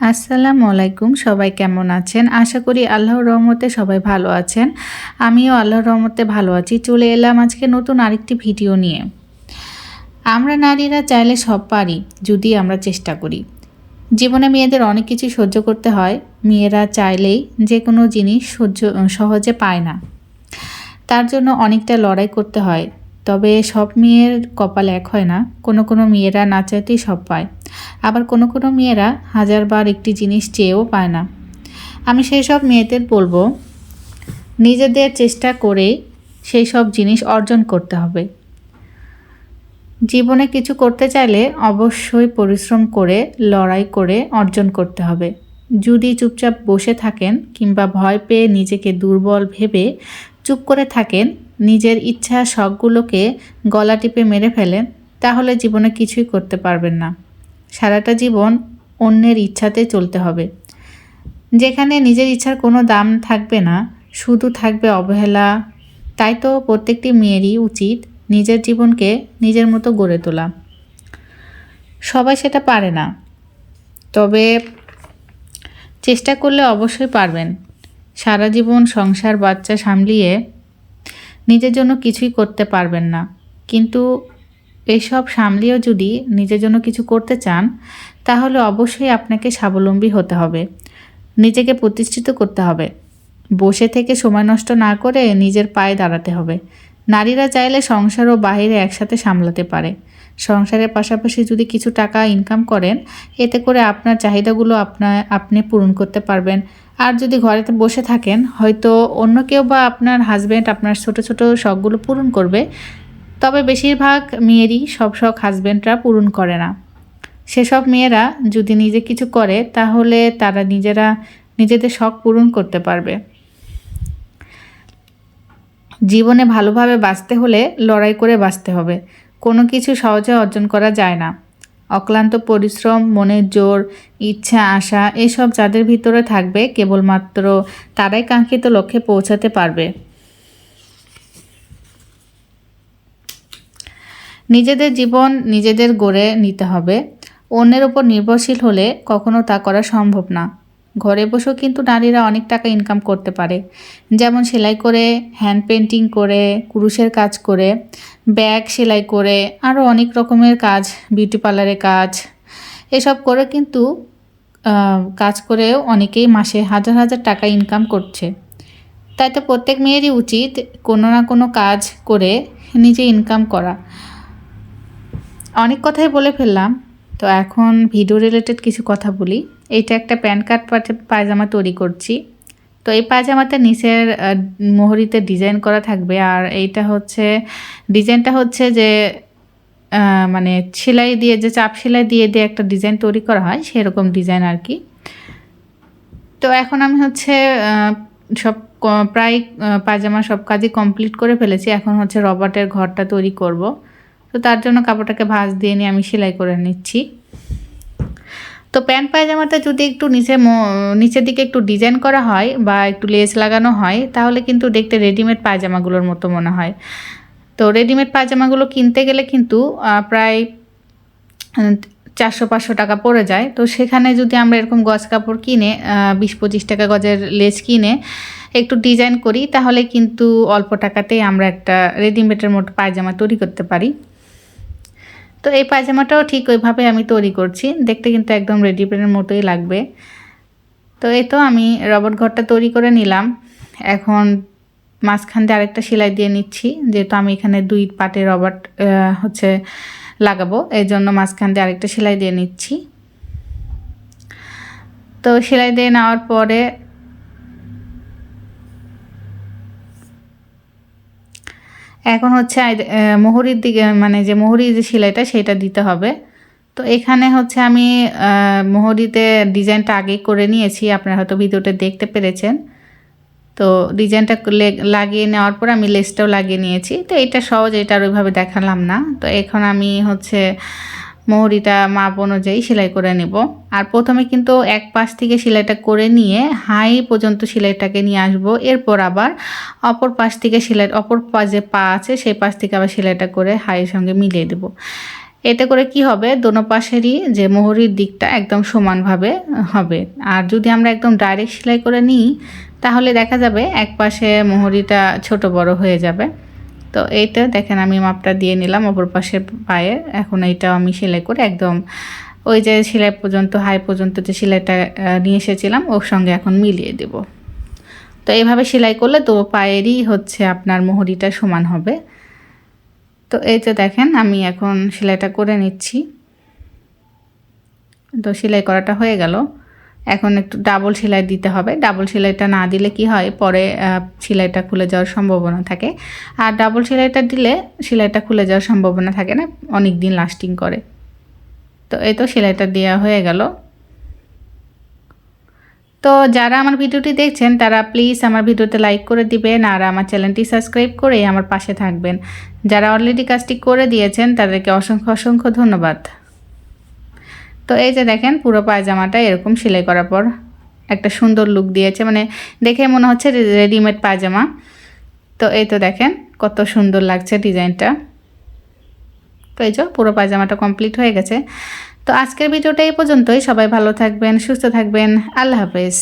আসসালামু আলাইকুম, সবাই কেমন আছেন? আশা করি আল্লাহর রহমতে সবাই ভালো আছেন। আমিও আল্লাহর রহমতে ভালো আছি। চলে এলাম আজকে নতুন আরেকটি ভিডিও নিয়ে। আমরা নারীরা চাইলে সব পারি, যদি আমরা চেষ্টা করি। জীবনে মেয়েদের অনেক কিছু সহ্য করতে হয়। মেয়েরা চাইলেই যে কোনো জিনিস সহ্য, সহজে পায় না। তার জন্য অনেকটা লড়াই করতে হয়। তবে সব মেয়ের কপাল এক হয় না। কোনো কোনো মেয়েরা না চাইতেই সব পায়। আবার কোনো কোনো মেয়েরা হাজারবার একটি জিনিস চেয়েও পায় না। আমি সেই সব মেয়েদের বলব, নিজেদের চেষ্টা করে সেই সব জিনিস অর্জন করতে হবে। জীবনে কিছু করতে চাইলে অবশ্যই পরিশ্রম করে, লড়াই করে অর্জন করতে হবে। যদি চুপচাপ বসে থাকেন কিংবা ভয় পেয়ে নিজেকে দুর্বল ভেবে চুপ করে থাকেন, নিজের ইচ্ছা শখগুলোকে গলা টিপে মেরে ফেলেন, তাহলে জীবনে কিছুই করতে পারবেন না। সারাটা জীবন অন্যের ইচ্ছাতে চলতে হবে। যেখানে নিজের ইচ্ছার কোনো দাম থাকবে না, শুধু থাকবে অবহেলা। তাই তো প্রত্যেকটি মেয়েরই উচিত নিজের জীবনকে নিজের মতো গড়ে তোলা। সবাই সেটা পারে না। তবে চেষ্টা করলে অবশ্যই পারবেন। সারা জীবন সংসার বাচ্চা সামলিয়ে নিজের জন্য কিছুই করতে পারবেন না। কিন্তু এইসব সামলিয়েও যদি নিজের জন্য কিছু করতে চান, তাহলে অবশ্যই আপনাকে স্বাবলম্বী হতে হবে। নিজেকে প্রতিষ্ঠিত করতে হবে। বসে থেকে সময় নষ্ট না করে নিজের পায়ে দাঁড়াতে হবে। নারীরা চাইলে সংসার ও বাহিরে একসাথে সামলাতে পারে। সংসারের পাশাপাশি যদি কিছু টাকা ইনকাম করেন, এতে করে আপনার চাহিদাগুলো আপনার আপনি পূরণ করতে পারবেন। আর যদি ঘরেতে বসে থাকেন, হয়তো অন্য কেউ বা আপনার হাজব্যান্ড আপনার ছোট ছোট শখগুলো পূরণ করবে। তবে বেশিরভাগ মেয়েরই সব শখ হাজব্যান্ডরা পূরণ করে না। সেসব মেয়েরা যদি নিজে কিছু করে, তাহলে তারা নিজেরা নিজেদের শখ পূরণ করতে পারবে। জীবনে ভালোভাবে বাঁচতে হলে লড়াই করে বাঁচতে হবে। কোনো কিছু সহজে অর্জন করা যায় না। অক্লান্ত পরিশ্রম, মনের জোর, ইচ্ছা, আশা, এসব যাদের ভিতরে থাকবে, কেবলমাত্র তারাই কাঙ্ক্ষিত লক্ষ্যে পৌঁছাতে পারবে। নিজেদের জীবন নিজেদের গড়ে নিতে হবে। অন্যের ওপর নির্ভরশীল হলে কখনো তা করা সম্ভব না। ঘরে বসেও কিন্তু নারীরা অনেক টাকা ইনকাম করতে পারে। যেমন সেলাই করে হ্যান্ড পেন্টিং করে, কুরুশের কাজ করে, ব্যাগ সেলাই করে আরও অনেক রকমের কাজ বিউটি পার্লারের কাজ। এসব করে কিন্তু কাজ করেও অনেকেই মাসে হাজার হাজার টাকা ইনকাম করছে। তাই তো প্রত্যেক মেয়েরই উচিত কোনো না কোনো কাজ করে নিজে ইনকাম করা। অনেক কথাই বলে ফেললাম। তো এখন ভিডিও রিলেটেড কিছু কথা বলি। এইটা একটা প্যান কার্ড পায়জামা তৈরি করছি। তো এই পায়জামাতে নিচের মোহরিতে ডিজাইন করা থাকবে। আর এইটা হচ্ছে ডিজাইনটা হচ্ছে যে মানে সেলাই দিয়ে যে চাপ সেলাই দিয়ে দিয়ে একটা ডিজাইন তৈরি করা হয়, সেরকম ডিজাইন আর কি তো এখন আমি হচ্ছে সব প্রায় পায়জামা সব কাজই কমপ্লিট করে ফেলেছি। এখন হচ্ছে রবার্টের ঘরটা তৈরি করব। তো তার জন্য কাপড়টাকে ভাঁজ দিয়ে নিয়ে আমি সেলাই করে নিচ্ছি। তো প্যান্ট পায়জামাটা যদি একটু নিচে নিচের দিকে একটু ডিজাইন করা হয় বা একটু লেস লাগানো হয়, তাহলে কিন্তু দেখতে রেডিমেড পায়জামাগুলোর মতো মনে হয়। তো রেডিমেড পায়জামাগুলো কিনতে গেলে কিন্তু প্রায় চারশো পাঁচশো টাকা পড়ে যায়। তো সেখানে যদি আমরা এরকম গজ কাপড় কিনে বিশ পঁচিশ টাকা গজের লেস কিনে একটু ডিজাইন করি, তাহলে কিন্তু অল্প টাকাতেই আমরা একটা রেডিমেডের মতো পায়জামা তৈরি করতে পারি। তো এই পায়জামাটাও ঠিক ওইভাবে আমি তৈরি করছি। দেখতে কিন্তু একদম রেডিমেডের মতোই লাগবে। তো এই তো আমি রবট ঘরটা তৈরি করে নিলাম। এখন মাঝখান দিয়ে আরেকটা সেলাই দিয়ে নিচ্ছি, যেহেতু আমি এখানে দুই পাটে রবার্ট হচ্ছে লাগাবো, এই জন্য মাঝখান দিয়ে আরেকটা সেলাই দিয়ে নিচ্ছি। তো সেলাই দিয়ে নেওয়ার পরে এখন হচ্ছে মোহরির দিকে মানে যে মোহরির যে সেলাইটা সেটা দিতে হবে। তো এখানে হচ্ছে আমি মোহরিতে ডিজাইনটা আগে করে নিয়েছি, আপনারা হয়তো ভিডিওটা দেখতে পেরেছেন। তো ডিজাইনটা লাগিয়ে নেওয়ার পর আমি লেসটাও লাগিয়ে নিয়েছি। তো এটা সহজ, এটা আর ওইভাবে দেখালাম না। তো এখন আমি হচ্ছে মহরিটা মাপ অনুযায়ী সেলাই করে নেব। আর প্রথমে কিন্তু এক পাশ থেকে সেলাইটা করে নিয়ে হাই পর্যন্ত সেলাইটাকে নিয়ে আসব। এরপর আবার অপর পাশ থেকে সেলাই, অপর যে পা আছে সেই পাশ থেকে আবার সেলাইটা করে হাইয়ের সঙ্গে মিলিয়ে দেব। এতে করে কি হবে? দোনো পাশেরই যে মোহরির দিকটা একদম সমানভাবে হবে। আর যদি আমরা একদম ডাইরেক্ট সেলাই করে নিই, তাহলে দেখা যাবে এক পাশে মোহরিটা ছোট বড় হয়ে যাবে। তো এইটা দেখেন, আমি মাপটা দিয়ে নিলাম অপর পাশের পায়ে। এখন এইটাও আমি সেলাই করে একদম ওই যে সেলাই পর্যন্ত, হাই পর্যন্ত যে সেলাইটা নিয়ে এসেছিলাম, ওর সঙ্গে এখন মিলিয়ে দেব। তো এইভাবে সেলাই করলে তো পায়েরই হচ্ছে আপনার মোহরিটা সমান হবে। তো এই যে দেখেন, আমি এখন সেলাইটা করে নিচ্ছি। তো সেলাই করাটা হয়ে গেল। এখন একটু ডাবল সেলাই দিতে হবে। ডাবল সেলাইটা না দিলে কি হয়? পরে সেলাইটা খুলে যাওয়ার সম্ভাবনা থাকে। আর ডাবল সেলাইটা দিলে সেলাইটা খুলে যাওয়ার সম্ভাবনা থাকে না? অনেক দিন লাস্টিং করে। তো এই তো সেলাইটা দেওয়া হয়ে গেল। তো যারা আমার ভিডিওটি দেখছেন, তারা প্লিজ আমার ভিডিওতে লাইক করে দিবেন আর আমার চ্যানেলটি সাবস্ক্রাইব করে আমার পাশে থাকবেন। যারা অলরেডি কাজটি করে দিয়েছেন, তাদেরকে অসংখ্য অসংখ্য ধন্যবাদ। তো এই যে দেখেন পুরো পায়জামাটা এরকম সেলাই করার পর একটা সুন্দর লুক দিয়েছে। মানে দেখে মনে হচ্ছে রেডিমেড পায়জামা। তো এই তো দেখেন কত সুন্দর লাগছে ডিজাইনটা। তো এই যে পুরো পায়জামাটা কমপ্লিট হয়ে গেছে। তো আজকের ভিডিওটা এই পর্যন্তই। সবাই ভালো থাকবেন, সুস্থ থাকবেন। আল্লাহ হাফেজ।